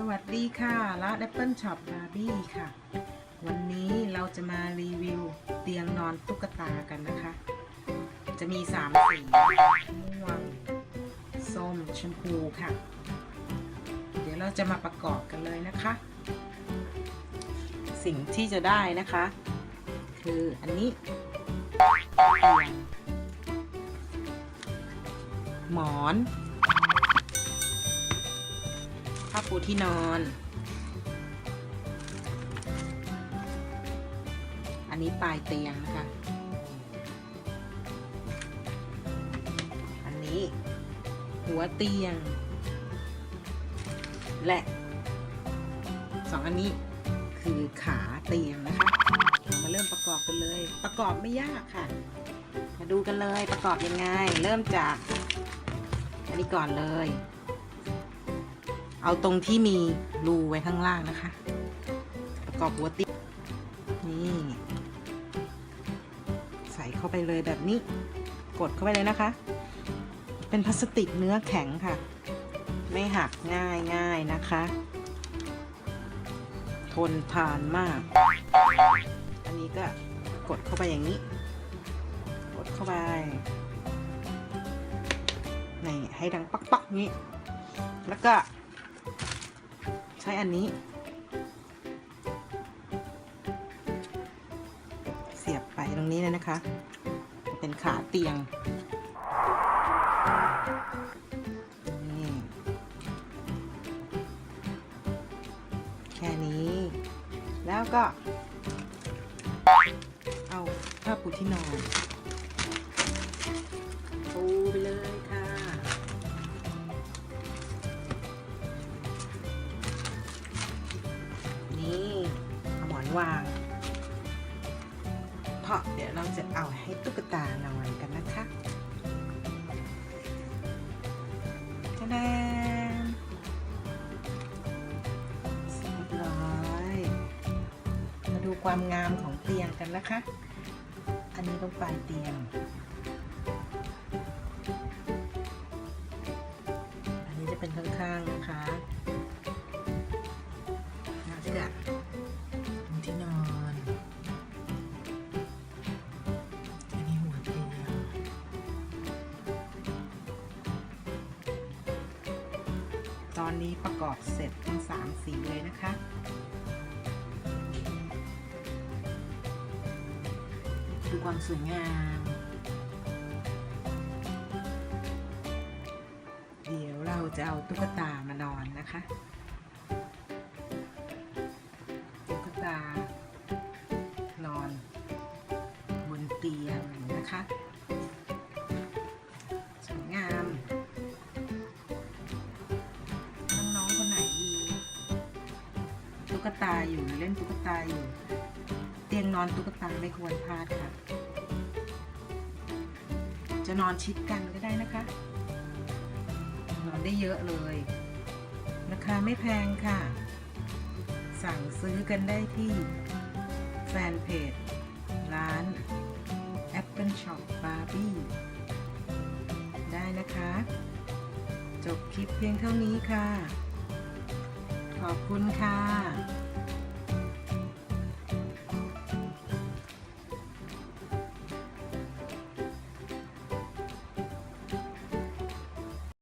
สวัสดีค่ะร้าน Apple Shop Barbie ค่ะ วันนี้เราจะมารีวิวเตียงนอนตุ๊กตากันนะคะ จะมี3สีม่วงส้มชมพูค่ะ เดี๋ยวเราจะมาประกอบกันเลยนะคะ สิ่งที่จะได้นะคะ คืออันนี้เตียงหมอนาปูที่นอน อันนี้ปลายเตียงนะคะ อันนี้หัวเตียง และสองอันนี้คือขาเตียงนะคะ เรามาเริ่มประกอบกันเลย ประกอบไม่ยากค่ะ มาดูกันเลยประกอบยังไง เริ่มจากอันนี้ก่อนเลย เอาตรงที่มีรูไว้ข้างล่างนะคะ ประกอบหัวตินี่ ใส่เข้าไปเลยแบบนี้ กดเข้าไปเลยนะคะ เป็นพลาสติกเนื้อแข็งค่ะ ไม่หักง่ายง่ายนะคะ ทนทานมาก อันนี้ก็กดเข้าไปอย่างนี้ กดเข้าไปนี่ให้ดังปักปักๆนี้ แล้วก็ ช้อันนี้ เสียบไปตรงนี้เลยนะคะ เป็นขาเตียงนี่แค่นี้ แล้วก็ เอาผ้าปูที่นอน วาง เพราะเดี๋ยวเราจะเอาให้ตุ๊กตานอนกันนะคะจะแดนเรียบร้อย มาดูความงามของเตียงกันนะคะ อันนี้ต้องปลายเตียง ตอนนี้ประกอบเสร็จทั้งสามสีเลยนะคะดูความสวยงาม เดี๋ยวเราจะเอาตุ๊กตามานอนนะคะ กตาอยู่หรือเล่นตุ๊กตาอยู่ เตียงนอนตุ๊กตาไม่ควรพลาดค่ะ จะนอนชิดกันก็ได้นะคะ นอนได้เยอะเลยราคาไม่แพงค่ะ สั่งซื้อกันได้ที่แฟนเพจร้าน Apple Shop Barbie ได้นะคะ จบคลิปเพียงเท่านี้ค่ะ ขอบคุณค่ะ